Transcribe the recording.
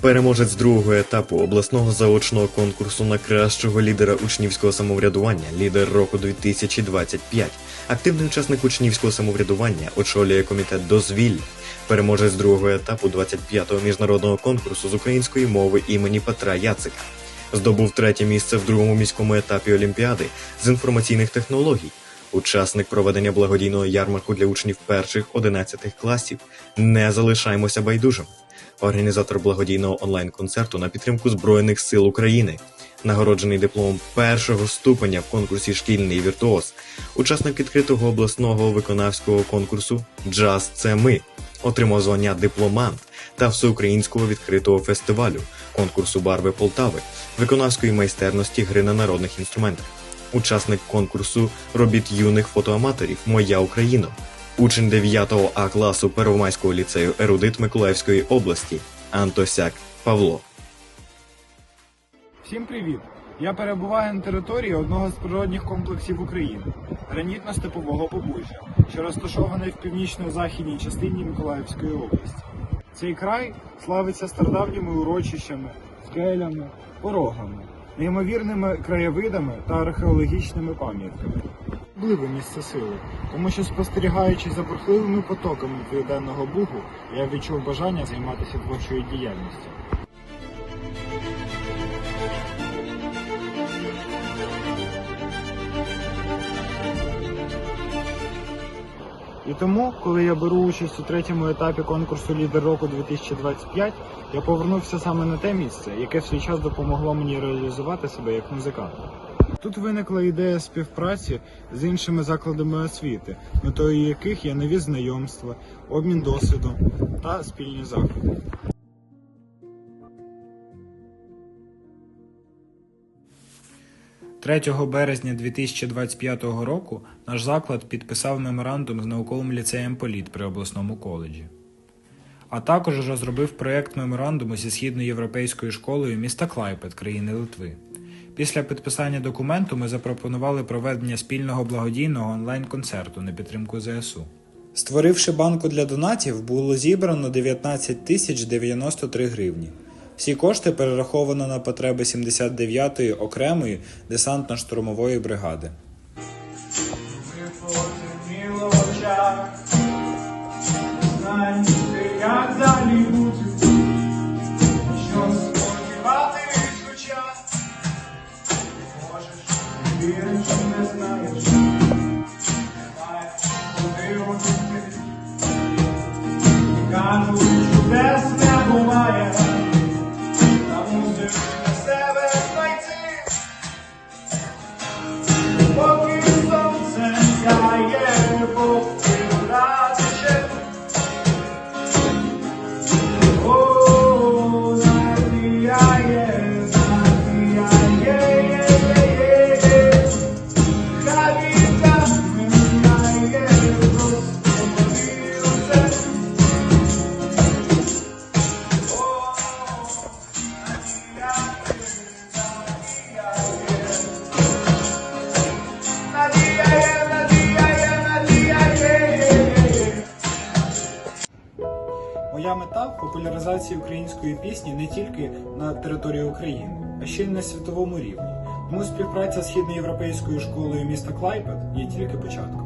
Переможець другого етапу обласного заочного конкурсу на кращого лідера учнівського самоврядування, лідер року 2025. Активний учасник учнівського самоврядування очолює комітет дозвілля. Переможець другого етапу 25-го міжнародного конкурсу з української мови імені Петра Яцика. Здобув третє місце в другому міському етапі Олімпіади з інформаційних технологій. Учасник проведення благодійного ярмарку для учнів перших 11 класів. Не залишаймося байдужими. Організатор благодійного онлайн-концерту на підтримку Збройних сил України, нагороджений дипломом першого ступеня в конкурсі Шкільний віртуоз, учасник відкритого обласного виконавського конкурсу Джаз це ми, отримав звання дипломант та всеукраїнського відкритого фестивалю конкурсу Барви Полтави, виконавської майстерності гри на народних інструментах, учасник конкурсу робіт юних фотоаматорів Моя Україна, учень 9 А класу Первомайського ліцею Ерудит Миколаївської області Антосяк Павло. Всім привіт! Я перебуваю на території одного з природних комплексів України гранітно-степового побужжя, що розташований в північно-західній частині Миколаївської області. Цей край славиться стародавніми урочищами, скелями, порогами, неймовірними краєвидами та археологічними пам'ятками. Бливе місце сили, тому що спостерігаючи за бурхливими потоками південного бугу, я відчув бажання займатися творчою діяльністю. І тому, коли я беру участь у третьому етапі конкурсу Лідер року 2025, я повернувся саме на те місце, яке в свій час допомогло мені реалізувати себе як музиканта. Тут виникла ідея співпраці з іншими закладами освіти, метою яких є нові знайомства, обмін досвідом та спільні заходи. «3 березня 2025 року наш заклад підписав меморандум з науковим ліцеєм Політ при обласному коледжі. А також розробив проєкт меморандуму зі східноєвропейською школою міста Клайпед країни Литви. Після підписання документу ми запропонували проведення спільного благодійного онлайн-концерту на підтримку ЗСУ. Створивши банку для донатів, було зібрано 19 тисяч 93 гривні. Всі кошти перераховано на потреби 79-ї окремої десантно-штурмової бригади. Ти, як night. Моя мета популяризація української пісні не тільки на території України, а ще й на світовому рівні. Тому співпраця з східноєвропейською школою міста Клайпед є тільки початком.